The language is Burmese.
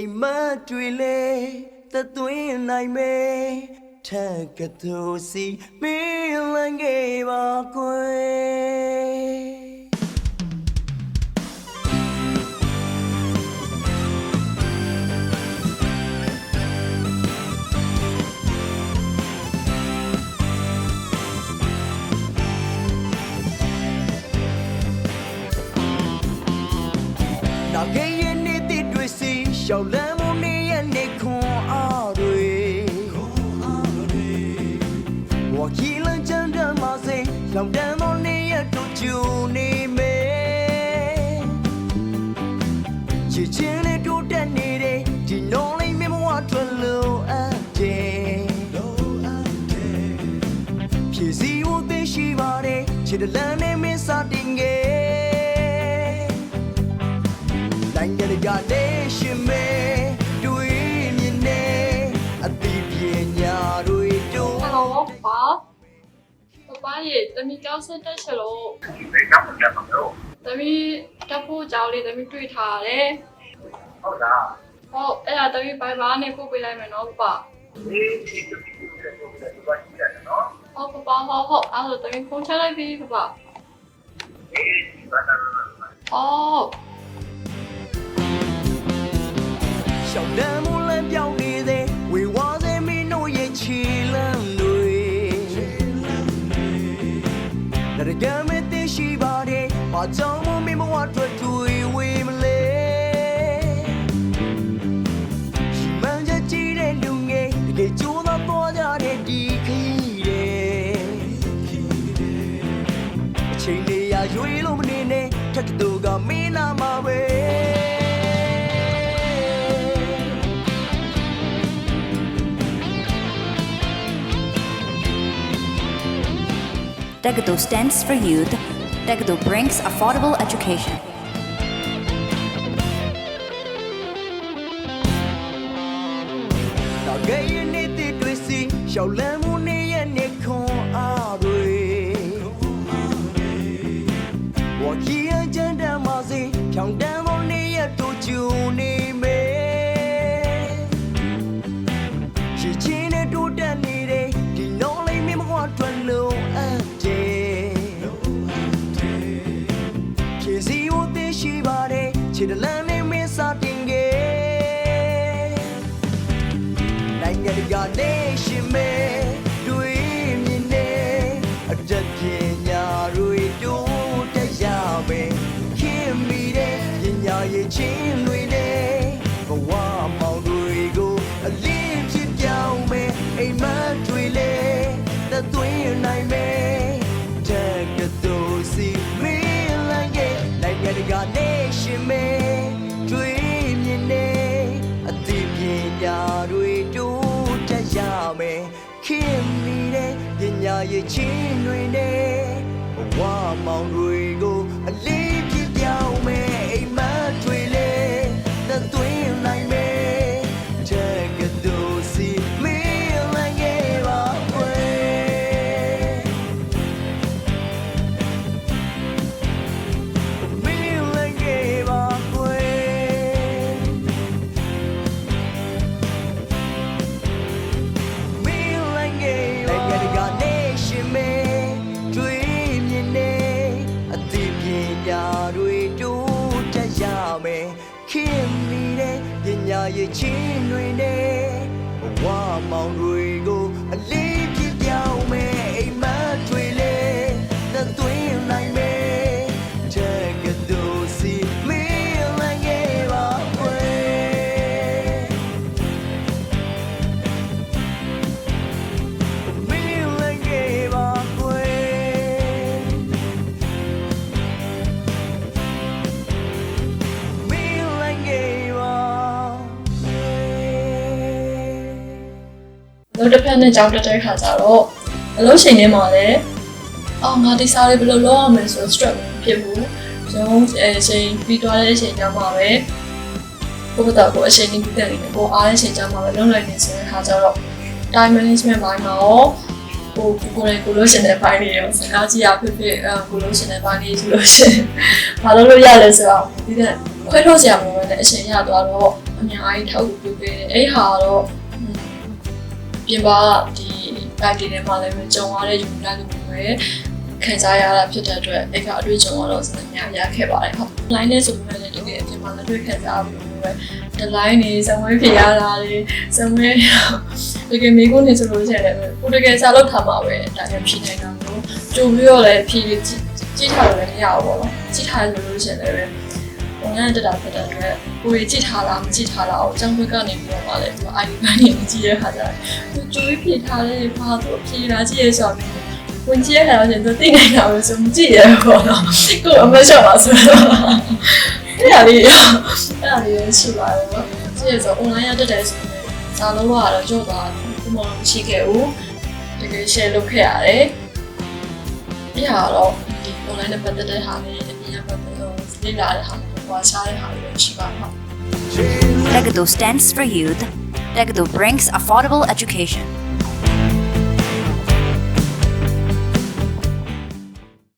အိမ်မက်တွေလေသသွင်းနိုင်မယ်ထက်ကသူစီမင်းလန်းခဲ့ပါကွယ် ရှောက်လန်းမနေရဲ့နေခွန်အားတွေဝါခီလန်ချန်ဒမစေလောင်တန်းမနေရဲ့တို့ချူနေမယ်ချစ်ချင်းနဲ့တို့တက်နေတဲ့ဒီနောလေးမမဝထွက်လို့အပ်တယ်ဖြည့်စည်းဖို့သိရှိပါတယ်ချစ်တဲ့လမ်းနဲ့မင်းစာတ ရေတမီကောက်ဆက်တက်ချလို့ 对，干不干不了。 တမီတက်ဖို့ကြောင်းလေးတမီတွေ့ထားတယ် 好的， ဟုတ်အဲ့ဒါတမီဘိုင်ဘာနဲ့ပို့ပေးလိုက်မယ်နော်ပပ 你这个这个这个这个一点的喏， ဟုတ်ပပဟုတ်ဟုတ်အဲ့ဒါတမီဖုန်းချလိုက်ပြီပပ 你一般的。 ဟုတ် ရှောင်းတမ်းမလ ပါတယ်ဘာကြောင့်မမင်းမဝထွက်တွေ့ဝေမလဲရှိမှန်ချက်ကြည့်တဲ့လူငယ်တကယ်ကြိုးသားသွားကြတဲ့ဒီခီးတဲ့အချိန်လေးရရွေးလို့မနေနဲ့ထက်တူကမင်းနာမှာပဲ Tegado stands for youth. Tegado brings affordable education. တော့ကြရင်နေတဲ့ ချင်းတွေနဲ့ဘဝမောင်တွေကိုအလင်းဖြစ်ပြောင်းမယ်အိမ်မက်တွေလေသက်သွင်းနိုင်မယ်တက်ကတူစီမင်းလန်းရဲ့နိုင်ငံတကာနေရှင်မဲတွေ့မြင်နေအသိပညာတွေတိုးတက်ရမယ်ခင်မိတဲ့ပညာရေးချင်းတွေနဲ့ဘဝမောင်တွေကိုအလေးပြ ရေးချင်းတွေနဲ့ဘဝမောင်တွေ လို့တစ်ဖက်နဲ့ကြောင်းတက်တဲ့ခါကျတော့အလုပ်ချိန်ထဲမှာလည်းအော်ငါဒီစားလေးဘယ်လိုလုပ်ရမလဲဆိုတော့ stress မဖြစ်ဘူးကျွန်တော်အဲချိန်ပြီးသွားတဲ့အချိန်ကျမှပဲကိုယ့်ဘက်ကိုအချိန်ကြီးပြည့်တယ်ကိုအားတဲ့အချိန်ကျမှပဲလုပ်လိုက်နေဆိုတဲ့ခါကျတော့ time management ဘိုင်းမှာရောဟိုကိုကိုယ်ကိုလို့ရှင်တဲ့ဘိုင်းတွေရောစကားကြည့်ရဖြစ်ဖြစ်အဲကိုလို့ရှင်တဲ့ဘိုင်းတွေဆိုလို့ရှင်ဘာလို့လို့ရလဲဆိုတော့ဒီတဲ့ခွဲထုတ်စရာမလိုဘဲနဲ့အချိန်ရသွားတော့အများကြီးထောက်ကူပြုပေးတယ်အဲ့ဟာကတော့อืม ပြင်ပါဒီ ID ထဲမှာလည်းပဲကြုံရတဲ့ယူလာလို့ပဲခံစားရတာဖြစ်တဲ့အတွက်အဲ့ကအတွေ့အကြုံကတော့စနေများရခဲ့ပါတယ်ဟုတ် line နဲ့ဆိုပေမဲ့လည်းတကယ်အပြင်မှာလည်းတွေ့ခံစားပြီးလို့ပဲဒီ line နေဇဝဲဖြစ်ရတာတွေဇဝဲတကယ်မိကုန်းနေဆိုလို့ရှိရင်လည်းကိုတကယ်စားလို့ထားမှာပဲဒါကြောင့်ဖြေနိုင်တာမျိုးကြိုပြီးတော့လည်းဖြေကြည့်ကြည့်ထားလို့လည်းမရဘူးပေါ့နော်ကြည့်ထားလို့လို့ရှိရင်လည်း online တက်တာဖြစ်တဲ့အတွက်ကိုယ်ကြည့်ထားလားမကြည့်ထားလားအကြောင်းဘက်ကနေပြီးတော့မှလည်းဒီ ID ကနေကြည့်ရခါကြတယ်သူကြိုးပြထားတဲ့ဘာလို့ဖြေတာကြည့်ရဆိုတော့ဝင်ကြည့်ရတာဆိုရင်သူသိနေတာပဲဆိုမကြည့်ရဘူးပေါ့နော်ကိုယ်အမရှော့ပါဆိုတော့အဲ့ဒါလေးအဲ့ဒါလေးရှိပါတယ်နော်ကြည့်ရဆို online ရတက်တယ်ဆိုရင်စာလုံးကတော့ကြော့သွားဘူးမလို့မရှိခဲ့ဘူးတကယ် share လုပ်ခဲ့ရတယ်ပြရတော့ဒီ online နဲ့ပတ်သက်တဲ့ဟာလေးအမြင်ပတ်သက်လို့လေ့လာတဲ့ဟာ မျိုးပွားရှားတဲ့ဟာတွေလည်းရှိပါတော့ Tegudo stands for youth. Tegudo brings affordable education.